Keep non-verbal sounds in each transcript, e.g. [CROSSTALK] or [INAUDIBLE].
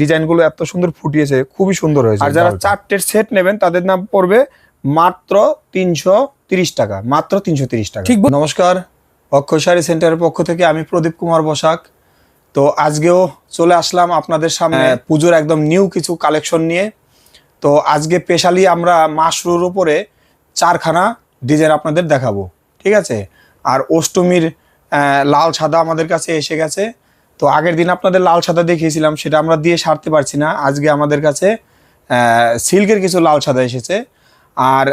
ডিজাইনগুলো এত সুন্দর ফুটিয়েছে খুবই সুন্দর হয়েছে। আর যারা চারটের সেট নেবেন তাদের নাম পড়বে মাত্র তিনশো তিরিশ টাকা মাত্র তিনশো তিরিশ টাকা। ঠিক নমস্কার অক্ষয় শাড়ি সেন্টারের পক্ষ থেকে আমি প্রদীপ কুমার বসাক। তো আজকেও চলে আসলাম আপনাদের সামনে পুজোর একদম নিউ কিছু কালেকশন নিয়ে। তো আজকে স্পেশালি আমরা মাশরুর উপরে চারখানা ডিজাইন আপনাদের দেখাবো ঠিক আছে? আর অষ্টমীর আহ, লাল সাদা আমাদের কাছে এসে গেছে। তো আগের দিন আপনাদের লাল সাদা দেখিয়েছিলাম, সেটা আমরা দিয়ে সারতে পারছি না। আজকে আমাদের কাছে সিল্কের কিছু লাল সাদা এসেছে। আর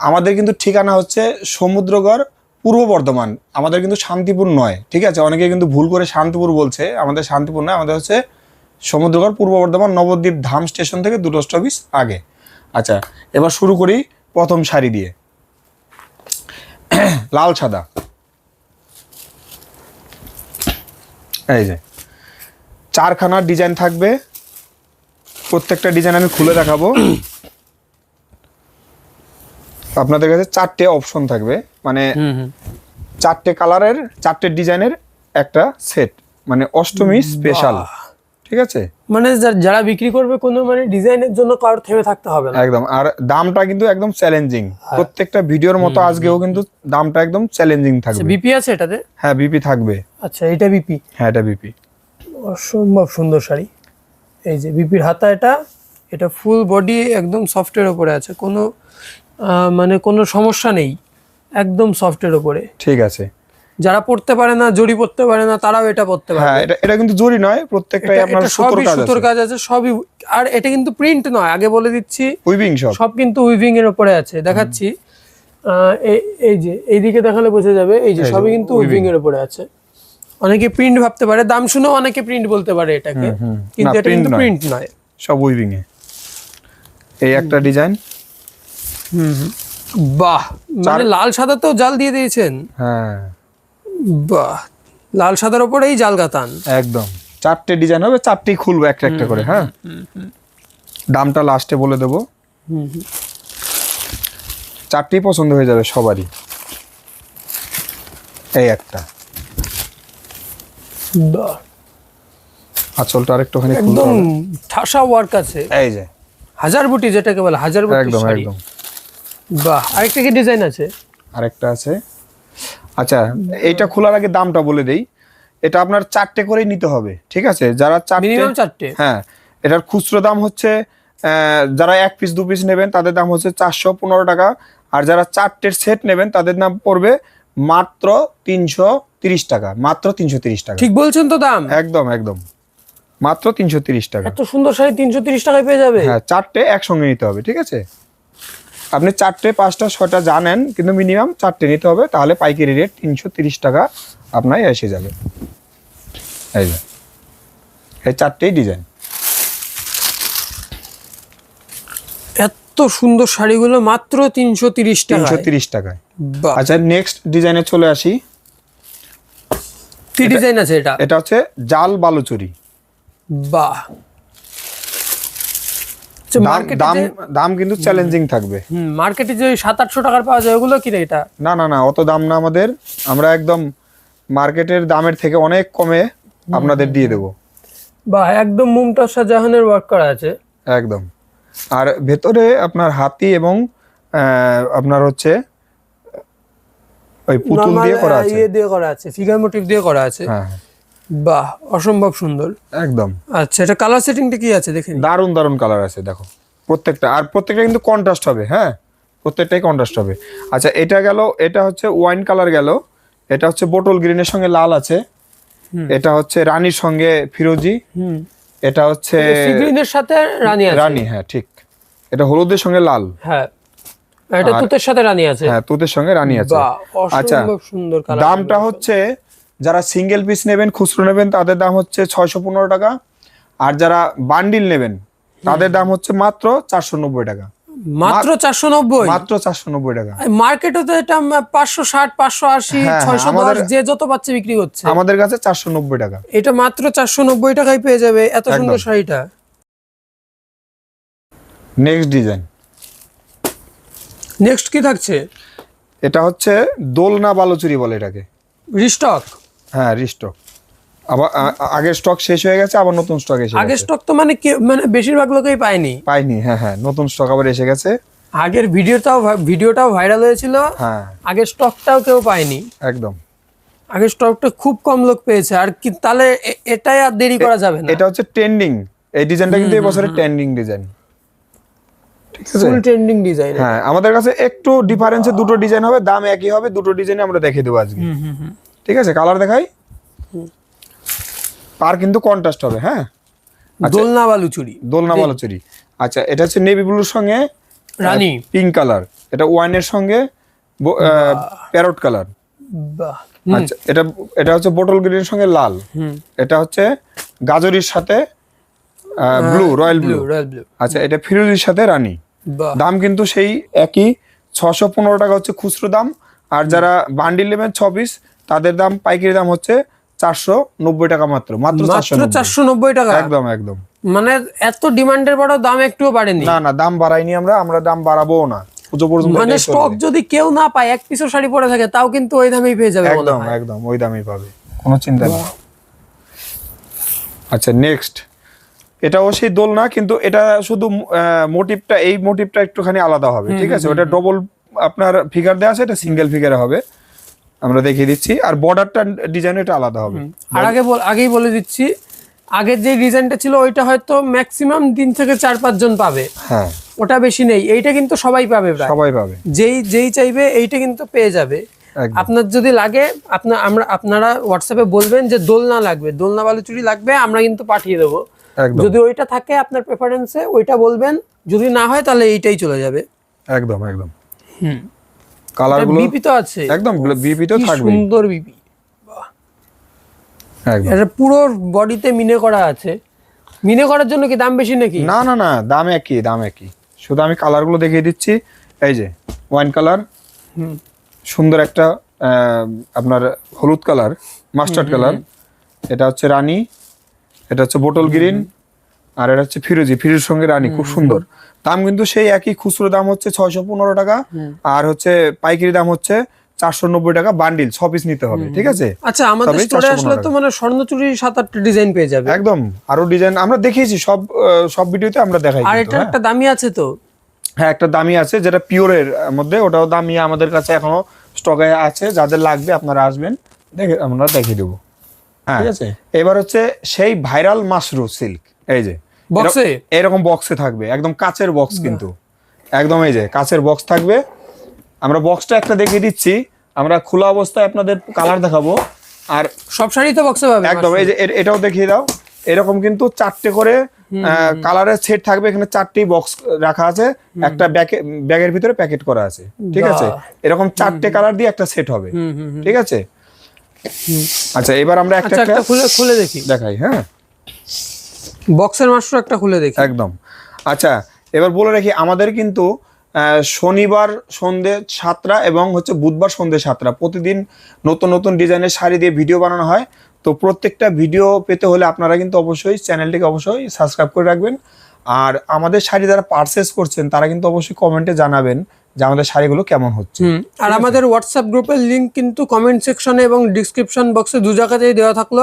আমাদের কিন্তু ঠিকানা হচ্ছে সমুদ্রগড় পূর্ব বর্ধমান। আমাদের কিন্তু শান্তিপুর নয়, ঠিক আছে? অনেকে কিন্তু ভুল করে শান্তিপুর বলছে। আমাদের শান্তিপুর নয়, আমাদের হচ্ছে সমুদ্রগড় পূর্ব বর্ধমান নবদ্বীপ ধাম স্টেশন থেকে দুটো স্টপিস আগে। আচ্ছা এবার শুরু করি প্রথম শাড়ি দিয়ে। [CLEARS THROAT] লাল সাদা। এই যে। চারখানা ডিজাইন থাকবে। প্রত্যেকটা ডিজাইন আমি খুলে দেখাবো। আপনাদের কাছে চারটে অপশন থাকবে। মানে চারটে কালারের চারটে ডিজাইনের একটা সেট মানে অষ্টমী স্পেশাল ঠিক আছে? মানে যারা বিক্রি করবে কোনো মানে ডিজাইনের জন্য কারোর থেমে থাকতে হবে না। একদম। আর দামটা কিন্তু একদম চ্যালেঞ্জিং। প্রত্যেকটা ভিডিওর মতো আজকেও কিন্তু দামটা একদম চ্যালেঞ্জিং থাকবে। বিপি আছে এটাতে? হ্যাঁ বিপি থাকবে। আচ্ছা এটা বিপি হ্যাঁ এটা বিপি অসম্ভব সুন্দর শাড়ি। এই যে বিপির হাতা এটা এটা ফুল বডি একদম সফটের ওপরে আছে। কোনো মানে কোনো সমস্যা নেই একদম সফটের ওপরে। ঠিক আছে। যারা পড়তে পারে না জড়ি পড়তে পারে না তারাও এটা পড়তে পারে হ্যাঁ এটা এটা কিন্তু জরি নয় প্রত্যেকটাই আপনার সবই কাজ সুতোর আছে। কাজ আছে সবই আর এটা কিন্তু প্রিন্ট নয় আগে বলে দিচ্ছি। উইভিং সব সব কিন্তু উইভিং এর উপরে আছে দেখাচ্ছি। এই- যে এইদিকে দেখালে বোঝা যাবে এই যে এই যে, সবই কিন্তু উইভিং এর উপরে আছে। অনেকে প্রিন্ট ভাবতে পারে দাম শুনেও অনেকে প্রিন্ট বলতে পারে এটাকে। কিন্তু এটা কিন্তু প্রিন্ট নয়। সব উইভিং এ এই একটা ডিজাইন হুম বাহ! মানে লাল সাদা তো জাল দিয়ে দিয়েছেন। হ্যাঁ। বাহ! লাল সাদার ওপরেই জাল গাতান একদম। চারটে ডিজাইন হবে চারটেই খুলবো একটা একটা করে হ্যাঁ? দামটা লাস্টে বলে দেবো। চারটেই পছন্দ হয়ে যাবে সবারই। এই একটা। বাহ আঁচলটা আরেকটুখানি খুলতে একদম ঠাসা ওয়ার্ক আছে। এই যে। হাজার বুটি যেটাকে বলে হাজার বুটি একদম একদম। বাহ আরেকটা কি ডিজাইন আছে? আরেকটা আছে। আচ্ছা এইটা খোলার আগে দামটা বলে দেই। এটা আপনার চারটে করেই নিতে হবে ঠিক আছে? যারা চারটে মিনিমাম চারটে? হ্যাঁ এটার খুচরো দাম হচ্ছে যারা এক পিস দু পিস নেবেন তাদের দাম হচ্ছে চারশো পনেরো টাকা। আর যারা চারটের সেট নেবেন তাদের দাম পড়বে মাত্র তিনশো তিরিশ টাকা মাত্র তিনশো তিরিশ টাকা। ঠিক বলছেন তো দাম? একদম একদম। মাত্র তিনশো তিরিশ টাকা। এত সুন্দর শাড়ি তিনশো তিরিশ টাকায় পেয়ে যাবে? হ্যাঁ চারটে একসঙ্গে নিতে হবে ঠিক আছে? আপনি চারটে পাঁচটা ছটা জানেন কিন্তু মিনিমাম চারটে নিতে হবে তাহলে পাইকারি রেট তিনশো তিরিশ টাকা আপনার এসে যাবে। এই যে এই চারটেই ডিজাইন এত সুন্দর শাড়িগুলো মাত্র তিনশো তিরিশ টাকা তিনশো তিরিশ টাকায়। আচ্ছা নেক্সট ডিজাইনে চলে আসি। কি ডিজাইন আছে এটা? এটা হচ্ছে জাল বালুচুরি। বাহ। আচ্ছা, দাম দাম কিন্তু চ্যালেঞ্জিং থাকবে। হুম, মার্কেটে যে সাত আটশো টাকার পাওয়া যায় ওগুলো কি রে এটা? না না না অত দাম না আমাদের। আমরা একদম মার্কেটের দামের থেকে অনেক কমে আপনাদের দিয়ে দেবো। বাহ একদম মুমতাজ শাহজাহানের ওয়ার্ক করা আছে। একদম। আর ভেতরে আপনার হাতি এবং আপনার হচ্ছে ওই পুতুল দিয়ে করা আছে। ইয়ে দিয়ে করা আছে ফিগার মোটিভ দিয়ে করা আছে। হ্যাঁ হ্যাঁ, বাহ অসম্ভব সুন্দর। একদম। আচ্ছা এটা কালার সেটিংটা কি আছে দেখে নিই। দারুণ দারুণ কালার আছে দেখো। প্রত্যেকটা আর প্রত্যেকটা কিন্তু কন্ট্রাস্ট হবে হ্যাঁ? প্রত্যেকটাই কন্ট্রাস্ট হবে। আচ্ছা এটা গেল এটা হচ্ছে ওয়াইন কালার গেল। এটা হচ্ছে বোটল গ্রিনের সঙ্গে লাল আছে। এটা হচ্ছে রানীর সঙ্গে ফিরোজি। হুম। এটা হচ্ছে গ্রিনের সাথে রানী রানী হ্যাঁ ঠিক। এটা হলুদের সঙ্গে লাল। হ্যাঁ। এটা তুতের সাথে রানী আছে। হ্যাঁ তোদের সঙ্গে রানী আছে। আচ্ছা সুন্দর দামটা হচ্ছে যারা সিঙ্গেল পিস নেবেন খুচরো নেবেন তাদের দাম হচ্ছে ছয়শো পনেরো টাকা। আর যারা বান্ডিল নেবেন তাদের দাম হচ্ছে মাত্র চারশো নব্বই টাকা। মাত্র চারশো নব্বই? মাত্র চারশো নব্বই টাকা। মার্কেটে তো এটা পাঁচশো ষাট পাঁচশো আশি হ্যাঁ, ছয়শো দশ আমাদের- যে যত পাচ্ছে বিক্রি হচ্ছে। আমাদের কাছে চারশো নব্বই টাকা। এটা মাত্র চারশো নব্বই টাকায় পেয়ে যাবে এত সুন্দর শাড়িটা। নেক্সট ডিজাইন নেক্সট কি থাকছে? এটা হচ্ছে দোলনা বালুচুরি বলে এটাকে। রিস্টক হ্যাঁ রিস্টক আবার আগের স্টক শেষ হয়ে গেছে আবার নতুন স্টক এসে আগের স্টক তো মানে কে- মানে বেশিরভাগ লোকেই পায়নি। পায়নি হ্যাঁ হ্যাঁ নতুন স্টক আবার এসে গেছে। আগের ভিডিওটাও ভিডিওটাও ভাইরাল হয়েছিল। হ্যাঁ। আগের স্টকটাও কেউ পায়নি। একদম। আগের স্টকটা খুব কম লোক পেয়েছে আর কি তাহলে এটাই আর দেরি করা যাবে না। এটা হচ্ছে ট্রেন্ডিং এই ডিজাইনটা কিন্তু এই বছরের ট্রেন্ডিং ডিজাইন ঠিক আছে ফুল ট্রেন্ডিং ডিজাইন হ্যাঁ আমাদের কাছে একটু ডিফারেন্সে দুটো ডিজাইন হবে দাম একই হবে দুটো ডিজাইন আমরা দেখিয়ে দেবো আজকে। ঠিক আছে কালার দেখাই? পার কিন্তু কন্ট্রাস্ট হবে হ্যাঁ? দোলনা বালুচুরি দোলনা বালুচুরি আচ্ছা এটা হচ্ছে নেভি ব্লুর সঙ্গে রানী। পিঙ্ক কালার এটা ওয়াইনের সঙ্গে প্যারট কালার আচ্ছা এটা এটা হচ্ছে বোটল গ্রিনের সঙ্গে লাল। হুম। এটা হচ্ছে গাজরির সাথে blue royal blue blue royal blue আচ্ছা এটা ফিরোজির সাথে রানী। দাম কিন্তু সেই একই ছশো পনেরো টাকা হচ্ছে খুচরো দাম। আর যারা বান্ডিল নেবেন ছ পিস তাদের দাম পাইকারি দাম হচ্ছে চারশো নব্বই টাকা মাত্র মাত্র চারশো নব্বই। টাকা? একদম একদম। মানে এত ডিমান্ডের পরেও দাম একটুও বাড়েনি? না না দাম বাড়াইনি আমরা আমরা দাম বাড়াবো না। মানে স্টক যদি কেউ না পায় এক পিসও শাড়ি পরে থাকে তাও কিন্তু ওই দামেই পেয়ে যাবে একদম একদম ওই দামেই পাবে। কোনো চিন্তা নেই। আচ্ছা নেক্সট এটাও সেই দোল না কিন্তু এটা শুধু মোটিভটা এই মোটিভটা একটুখানি আলাদা হবে ঠিক আছে? ওটা ডবল আপনার ফিগার দেওয়া আছে এটা সিঙ্গেল ফিগারে হবে। আমরা দেখিয়ে দিচ্ছি। আর বর্ডারটা ডিজাইন এটা আলাদা হবে। আর আগে বল আগেই বলে দিচ্ছি আগের যে ডিজাইনটা ছিল ওইটা হয়তো ম্যাক্সিমাম দিন থেকে চার পাঁচজন পাবে। হ্যাঁ। ওটা বেশি নেই। এইটা কিন্তু সবাই পাবে সবাই পাবে। যেই যেই চাইবে এইটা কিন্তু পেয়ে যাবে। আপনার যদি লাগে আপনার আমরা আপনারা হোয়াটসঅ্যাপে বলবেন যে দোলনা লাগবে। দোলনা বালুচুরি লাগবে আমরা কিন্তু পাঠিয়ে দেবো। যদি ওইটা থাকে আপনার প্রেফারেন্সে ওইটা বলবেন। যদি না হয় তাহলে এইটাই চলে যাবে। একদম একদম। হুম। কালারগুলো বিপি তো আছে। একদম বিপি তো থাকবে সুন্দর বিপি একদম। এটা পুরো বডিতে মিনে করা আছে। মিনে করার জন্য কি দাম বেশি নাকি? না না না দাম একই দাম একই। শুধু আমি কালারগুলো দেখিয়ে দিচ্ছি। এই যে ওয়াইন কালার হুম। সুন্দর একটা আপনার হলুদ কালার মাস্টার্ড কালার এটা হচ্ছে রানী। এটা হচ্ছে বোটল গ্রিন আর এটা হচ্ছে ফিরোজি। ফিরোজির সঙ্গে রানী খুব সুন্দর। দাম কিন্তু সেই একই খুচরো দাম হচ্ছে ছয়শো পনেরো টাকা আর হচ্ছে পাইকারি দাম হচ্ছে চারশো নব্বই টাকা বান্ডিল ছ পিস নিতে হবে ঠিক আছে? আচ্ছা আমাদের স্টোরে আসলে তো মানে স্বর্ণচুরির সাত আটটা ডিজাইন পেয়ে যাবে। একদম আরও ডিজাইন আমরা দেখিয়েছি সব সব ভিডিওতে আমরা দেখাই আর এটা হ্যাঁ। একটা দামি আছে তো? হ্যাঁ একটা দামি আছে যেটা পিওরের মধ্যে ওটাও দামি আমাদের কাছে এখনও স্টকে আছে যাদের লাগবে আপনারা আসবেন দেখে আমরা দেখিয়ে দেবো। ঠিক আছে। এবার হচ্ছে সেই ভাইরাল মাশরু সিল্ক এই যে। বক্সে এরকম- বক্সে থাকবে একদম কাচের বক্স কিন্তু। একদম এই যে কাচের বক্স থাকবে। আমরা বক্সটা একটা দেখিয়ে দিচ্ছি আমরা খোলা অবস্থায় আপনাদের কালার দেখাবো। আর সব শাড়ি তো বক্সে পাবে একদম এই যে এটাও দেখিয়ে দাও। এরকম কিন্তু চারটে করে কালারের সেট থাকবে এখানে চারটি বক্স রাখা আছে। একটা ব্যাগের ভিতরে প্যাকেট করা আছে ঠিক আছে? এরকম চারটে কালার দিয়ে একটা সেট হবে। ঠিক আছে? আচ্ছা এবার আমরা একটা আচ্ছা একটা একটা খুলে খুলে দেখি। দেখাই হ্যাঁ? বক্সের মাস্টার একটা খুলে দেখি। একদম। আচ্ছা এবার বলে রাখি আমাদের কিন্তু শনিবার সন্ধে সাতটা এবং হচ্ছে বুধবার সন্ধে সাতটা। প্রতিদিন নতুন নতুন ডিজাইনের শাড়ি দিয়ে ভিডিও বানানো হয়। তো প্রত্যেকটা ভিডিও পেতে হলে আপনারা কিন্তু অবশ্যই চ্যানেলটিকে অবশ্যই সাবস্ক্রাইব করে রাখবেন। আর আমাদের শাড়ি যারা পারচেস করছেন তারা কিন্তু অবশ্যই কমেন্টে জানাবেন যে আমাদের শাড়িগুলো কেমন হচ্ছে। আর আমাদের হোয়াটসঅ্যাপ গ্রুপের লিঙ্ক কিন্তু কমেন্ট সেকশনে এবং ডিসক্রিপশন বক্সে দু জায়গাতেই দেওয়া থাকল।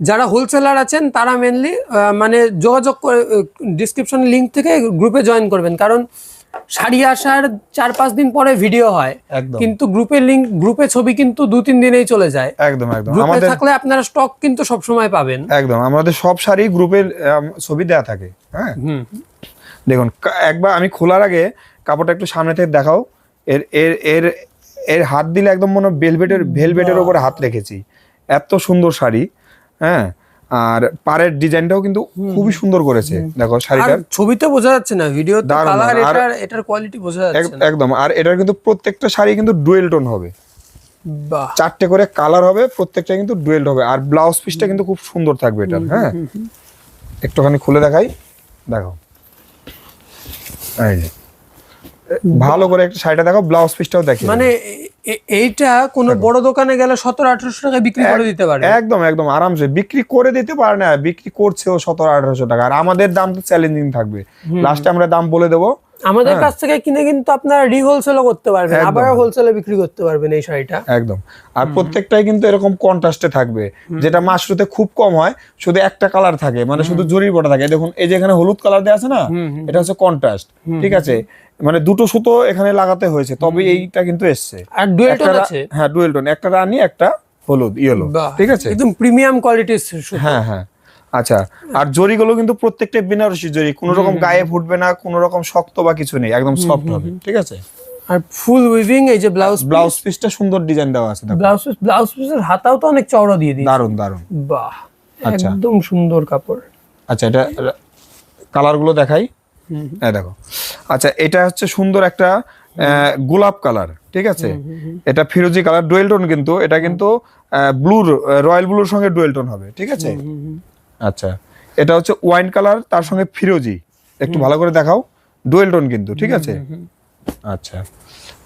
যারা হোলসেলার আছেন তারা মেনলি মানে যোগাযোগ করে ডিসক্রিপশন লিঙ্ক থেকে গ্রুপে জয়েন করবেন। কারণ শাড়ি আসার চার পাঁচ দিন পরে ভিডিও হয়। কিন্তু গ্রুপের লিংক গ্রুপে ছবি কিন্তু দু তিন দিনেই চলে যায়। একদম একদম। গ্রুপে থাকলে আপনারা স্টক কিন্তু সব সময় পাবেন। একদম। আমাদের সব শাড়ি গ্রুপের ছবি দেওয়া থাকে। হ্যাঁ? হুম। দেখুন একবার আমি খোলার আগে কাপড়টা একটু সামনে থেকে দেখাও। এর এর এর এর হাত দিলে একদম মনে ভেলভেটের ভেলভেটের উপরে হাত রেখেছি। এত সুন্দর শাড়ি হ্যাঁ? আর পাড়ের ডিজাইনটাও কিন্তু খুবই সুন্দর করেছে। দেখো শাড়িটার ছবিতে বোঝা যাচ্ছে না ভিডিও কালার এটার এটার কোয়ালিটি বোঝা যাচ্ছে একদম আর এটার কিন্তু প্রত্যেকটা শাড়ি কিন্তু ডুয়েল টোন হবে। বাহ। চারটে করে কালার হবে প্রত্যেকটা কিন্তু ডুয়েল হবে। আর ব্লাউজ পিসটা কিন্তু খুব সুন্দর থাকবে এটার হ্যাঁ? একটুখানি খুলে দেখাই। দেখো। এই যে। ভালো করে একটা শাড়িটা দেখো ব্লাউজ পিসটাও দেখি মানে এইটা কোনো বড় দোকানে গেলে সতেরো আঠারোশো টাকায় বিক্রি করে দিতে পারে। একদম একদম আরামসে। বিক্রি করে দিতে পারে না বিক্রি করছেও সতেরো আঠারোশো টাকা। আর আমাদের দাম তো চ্যালেঞ্জিং থাকবে। লাস্টে আমরা দাম বলে দেবো। আমাদের হ্যাঁ। কাছ থেকে কিনে কিন্তু আপনারা রিহোলসেলও করতে পারবেন আবার হোলসেলে বিক্রি করতে পারবেন এই শাড়িটা। একদম। আর প্রত্যেকটাই কিন্তু এরকম কন্ট্রাস্টে থাকবে। যেটা মাশরুতে খুব কম হয় শুধু একটা কালার থাকে মানে শুধু জরির বটা থাকে। দেখুন এই যে এখানে হলুদ কালার দেওয়া আছে না এটা হচ্ছে কন্ট্রাস্ট ঠিক আছে? মানে দুটো সুতো এখানে লাগাতে হয়েছে তবে এইটা কিন্তু এসছে। আর ডুয়েল টোন আছে? হ্যাঁ ডুয়েল টোন একটা রানী একটা হলুদ ইয়েলো ঠিক আছে? একদম প্রিমিয়াম কোয়ালিটির সুতো। হ্যাঁ হ্যাঁ আচ্ছা আর জরিগুলো কিন্তু প্রত্যেকটা বেনারসি জরি কোনো রকম গায়ে ফুটবে না কোনো রকম শক্ত বা কিছু নেই একদম সফট হবে ঠিক আছে? আর ফুল উইভিং এই যে ব্লাউজ ব্লাউজ পিসটা সুন্দর ডিজাইন দেওয়া আছে। ব্লাউজ পিস ব্লাউজ পিসের হাতাও তো অনেক চওড়া দিয়ে দিই দারুণ দারুণ বাহ আচ্ছা। একদম সুন্দর কাপড়। আচ্ছা এটা কালারগুলো দেখাই। হ্যাঁ দেখো। আচ্ছা এটা হচ্ছে সুন্দর একটা গোলাপ কালার ঠিক আছে? এটা ফিরোজি কালার ডুয়েল টোন কিন্তু এটা কিন্তু ব্লুর রয়্যাল ব্লুর সঙ্গে ডুয়েল টোন হবে ঠিক আছে? আচ্ছা এটা হচ্ছে ওয়াইন কালার তার সঙ্গে ফিরোজি একটু ভালো করে দেখাও ডুয়েল টোন কিন্তু ঠিক আছে? আচ্ছা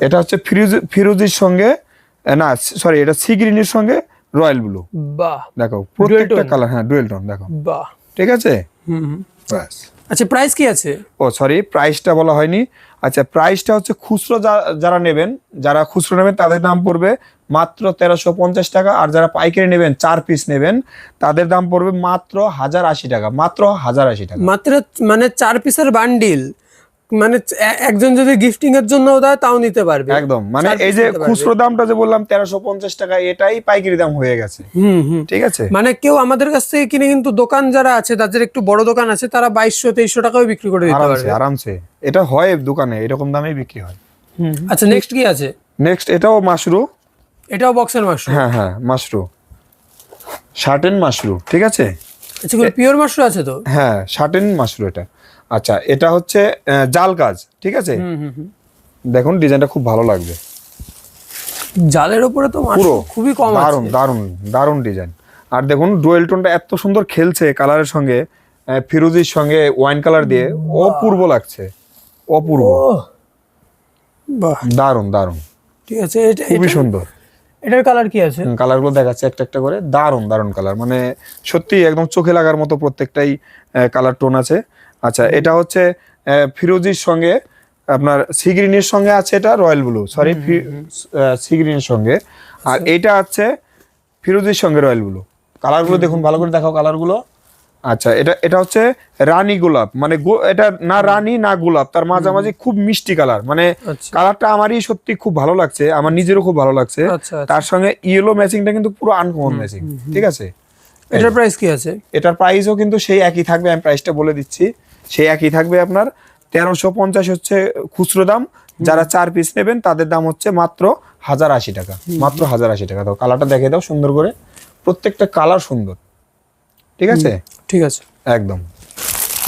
এটা হচ্ছে ফিরোজি ফিরোজির সঙ্গে না সরি এটা সি গ্রিনের সঙ্গে রয়্যাল ব্লু। বাহ। দেখো প্রত্যেকটা কালার হ্যাঁ ডুয়েল টোন দেখো। বাহ। ঠিক আছে? হুম হুম। আচ্ছা প্রাইস কি আছে? ও সরি প্রাইসটা বলা হয়নি। আচ্ছা প্রাইসটা হচ্ছে খুচরো যারা নেবেন যারা খুচরো নেবেন তাদের দাম পড়বে মাত্র তেরোশো পঞ্চাশ টাকা আর যারা পাইকারি নেবেন চার পিস নেবেন তাদের দাম পড়বে মাত্র হাজার আশি টাকা মাত্র হাজার আশি টাকা। মাত্র মানে চার পিসের বান্ডিল মানে একজন যদি গিফটিং এর জন্য দেয় তাও নিতে পারবে। একদম। মানে এই যে খুচরো দামটা যে বললাম তেরোশো পঞ্চাশ টাকা এটাই পাইকারি দাম হয়ে গেছে। হুম হুম। ঠিক আছে? মানে কেউ আমাদের কাছ থেকে কিনে কিন্তু দোকান যারা আছে তাদের একটু বড় দোকান আছে তারা বাইশশো তেইশশো টাকাও বিক্রি করে দিতে পারবে। আরামসে। এটা হয় দোকানে এরকম দামেই বিক্রি হয়। আচ্ছা নেক্সট কি আছে? নেক্সট এটাও মাশরু। এটাও বক্সের মাশরুম হ্যাঁ হ্যাঁ মাশরু। শার্টেন মাশরু ঠিক আছে? আচ্ছা পিওর মাশরু আছে তো? হ্যাঁ শার্টেন মাশরু এটা। আচ্ছা এটা হচ্ছে জাল কাজ ঠিক আছে। দেখুন ডিজাইনটা খুব ভালো লাগবে জালের উপরে তো পুরো খুবই কম দারুণ দারুণ দারুণ ডিজাইন। আর দেখুন ডুয়েল টোনটা এত সুন্দর খেলছে কালারের সঙ্গে ফিরোজির সঙ্গে ওয়াইন কালার দিয়ে। অপূর্ব লাগছে অপূর্ব। বাহ। দারুণ দারুণ ঠিক আছে এটা খুবই সুন্দর। এটার কালার কি আছে? কালারগুলো দেখাচ্ছে একটা একটা করে। দারুণ দারুণ কালার। মানে সত্যি একদম চোখে লাগার মতো প্রত্যেকটাই কালার টোন আছে। আচ্ছা এটা হচ্ছে ফিরোজির সঙ্গে আপনার সিগ্রিনের সঙ্গে আছে এটা রয়্যাল ব্লু সরি সিগ্রিনের সঙ্গে। আর এইটা আছে ফিরোজির সঙ্গে রয়্যাল ব্লু। কালারগুলো দেখুন ভালো করে দেখাও কালারগুলো। আচ্ছা এটা এটা হচ্ছে রানী গোলাপ মানে এটা না রানী না গোলাপ তার মাঝামাঝি খুব মিষ্টি কালার মানে আচ্ছা। কালারটা আমারই সত্যি খুব ভালো লাগছে আমার নিজেরও খুব ভালো লাগছে। আচ্ছা আচ্ছা। তার সঙ্গে ইয়েলো ম্যাচিংটা কিন্তু পুরো আনকমন ম্যাচিং ঠিক আছে? এটার প্রাইস কি আছে? এটার প্রাইসও কিন্তু সেই একই থাকবে আমি প্রাইসটা বলে দিচ্ছি। সেই একই থাকবে আপনার তেরোশো পঞ্চাশ হচ্ছে খুচরো দাম। যারা চার পিস নেবেন তাদের দাম হচ্ছে মাত্র হাজার আশি টাকা। মাত্র হাজার আশি টাকা। দাও কালারটা দেখে দাও সুন্দর করে। প্রত্যেকটা কালার সুন্দর। ঠিক আছে? ঠিক আছে। একদম।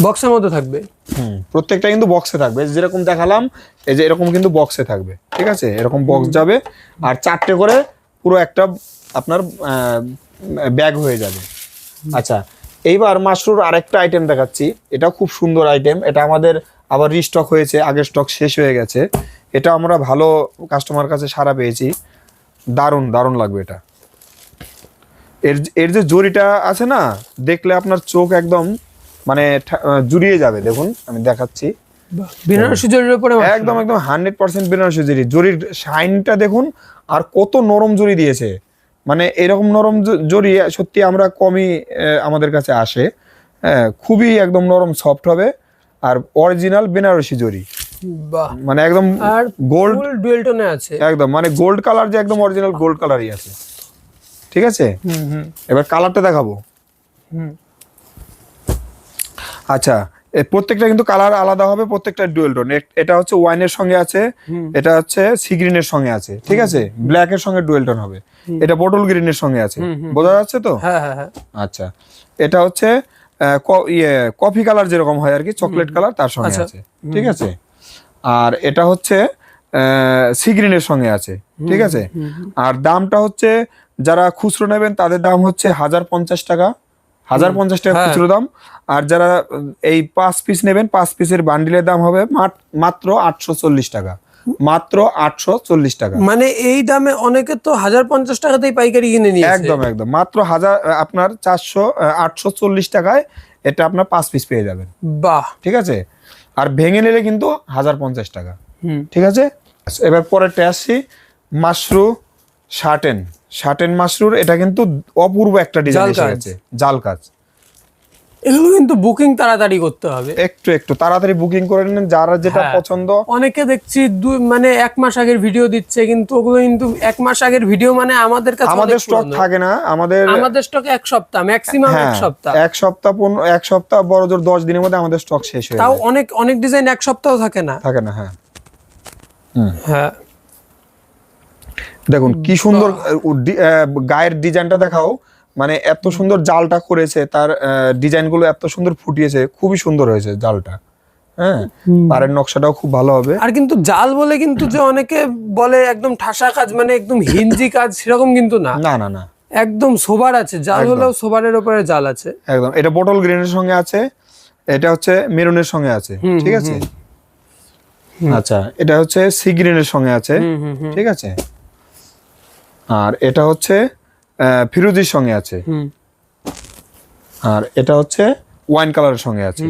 বক্সের মধ্যে থাকবে? হুম প্রত্যেকটা কিন্তু বক্সে থাকবে। যেরকম দেখালাম এই যে এরকম কিন্তু বক্সে থাকবে। ঠিক আছে? এরকম বক্স যাবে। আর চারটে করে পুরো একটা আপনার ব্যাগ হয়ে যাবে। আচ্ছা এইবার মাশরুর আরেকটা আইটেম দেখাচ্ছি। এটা খুব সুন্দর আইটেম এটা আমাদের আবার রিস্টক হয়েছে আগের স্টক শেষ হয়ে গেছে। এটা আমরা ভালো কাস্টমার কাছে সারা পেয়েছি। দারুণ দারুণ লাগবে এটা। এর এর যে জরিটা আছে না দেখলে আপনার চোখ একদম মানে জুড়িয়ে যাবে। দেখুন আমি দেখাচ্ছি। বেনারসি জরির উপরে একদম একদম হান্ড্রেড পার্সেন্ট বেনারসি জরি। জরির শাইনটা দেখুন আর কত নরম জরি দিয়েছে। মানে এরকম নরম জ- জরি সত্যি আমরা কমই আমাদের কাছে আসে। হ্যাঁ খুবই একদম নরম সফট হবে আর অরিজিনাল বেনারসি জরি বাহ। মানে একদম আর গোল্ড ফুল ডুয়েল টোনে আছে। একদম মানে গোল্ড কালার যে একদম অরিজিনাল গোল্ড কালারই আছে। ঠিক আছে? হুম হুম। এবার কালারটা দেখাবো। হুম। আচ্ছা প্রত্যেকটা কিন্তু কালার আলাদা হবে প্রত্যেকটা ডুয়েল টোন এটা হচ্ছে ওয়াইনের সঙ্গে আছে এটা হচ্ছে সি গ্রিনের সঙ্গে আছে ঠিক আছে? ব্ল্যাক এর সঙ্গে ডুয়েল টোন হবে। এটা বটল গ্রিনের সঙ্গে আছে। বোঝা যাচ্ছে তো? হ্যাঁ হ্যাঁ হ্যাঁ। আচ্ছা। এটা হচ্ছে ইয়ে কফি কালার যেরকম হয় আর কি চকলেট কালার তার সঙ্গে আচ্ছা। আছে ঠিক আছে? আর এটা হচ্ছে সি গ্রিনের সঙ্গে আছে ঠিক আছে? আর দামটা হচ্ছে যারা খুচরো নেবেন তাদের দাম হচ্ছে হাজার পঞ্চাশ টাকা। হাজার পঞ্চাশ টাকা হ্যাঁ। খুচরো দাম। আর যারা এই পাঁচ পিস নেবেন পাঁচ পিসের বান্ডিলের দাম হবে মাত- মাত্র আটশো চল্লিশ টাকা। মাত্র আটশো চল্লিশ টাকা। মানে এই দামে অনেকে তো হাজার পঞ্চাশ টাকাতেই পাইকারি কিনে নিয়ে একদম একদম। মাত্র হাজার আপনার চারশো আটশো চল্লিশ টাকায় এটা আপনার পাঁচ পিস পেয়ে যাবেন। বাহ। ঠিক আছে? আর ভেঙে নিলে কিন্তু হাজার পঞ্চাশ টাকা ঠিক আছে? এবার পরেরটা আসছি মাশরু শার্টেন। শার্টেন মাশরুর এটা কিন্তু অপূর্ব একটা ডিজাইন জাল কাজ। জাল কাজ। এগুলো কিন্তু বুকিং তাড়াতাড়ি করতে হবে। একটু একটু তাড়াতাড়ি বুকিং করে নিন যারা যেটা হ্যাঁ। পছন্দ। অনেকে দেখছি দুই মানে এক মাস আগের ভিডিও দিচ্ছে কিন্তু ওগুলো কিন্তু এক মাস আগের ভিডিও মানে আমাদের কাছে আমাদের স্টক থাকে না আমাদের আমাদের স্টকে এক সপ্তাহ ম্যাক্সিমাম এক হ্যাঁ সপ্তাহ। এক সপ্তাহ পনেরো এক সপ্তাহ বড় জোর দশ দিনের মধ্যে আমাদের স্টক শেষ হয়ে তাও অনেক অনেক ডিজাইন এক সপ্তাহ থাকে না। থাকে না হ্যাঁ। হ্যাঁ। দেখুন কি সুন্দর গায়ের ডিজাইনটা দেখাও। মানে এত সুন্দর জালটা করেছে তার ডিজাইনগুলো এত সুন্দর ফুটিয়েছে খুবই সুন্দর হয়েছে জালটা। হ্যাঁ? পাড়ের নকশাটাও খুব ভালো হবে। আর কিন্তু জাল বলে কিন্তু যে অনেকে বলে একদম ঠাসা কাজ মানে একদম হিঞ্জি কাজ সেরকম কিন্তু না। না না না। একদম সোবার আছে জাল হলেও সোবারের উপরে জাল আছে। একদম। এটা বোটল গ্রিনের সঙ্গে আছে এটা হচ্ছে মেরুনের সঙ্গে আছে ঠিক আছে? আচ্ছা এটা হচ্ছে সি গ্রিনের সঙ্গে আছে ঠিক আছে? আর এটা হচ্ছে ফিরোজির সঙ্গে আছে। হুম। আর এটা হচ্ছে ওয়াইন কালারের সঙ্গে আছে।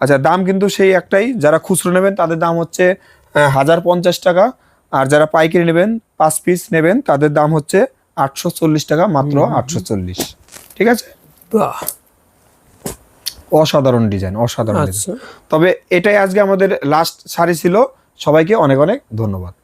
আচ্ছা দাম কিন্তু সেই একটাই। যারা খুচরো নেবেন তাদের দাম হচ্ছে হাজার পঞ্চাশ টাকা। আর যারা পাইকারি নেবেন পাঁচ পিস নেবেন তাদের দাম হচ্ছে আটশো চল্লিশ টাকা মাত্র আটশো চল্লিশ। ঠিক আছে? অসাধারণ ডিজাইন অসাধারণ ডিজাইন। আচ্ছা তবে এটাই আজকে আমাদের লাস্ট শাড়ি ছিল। সবাইকে অনেক অনেক ধন্যবাদ।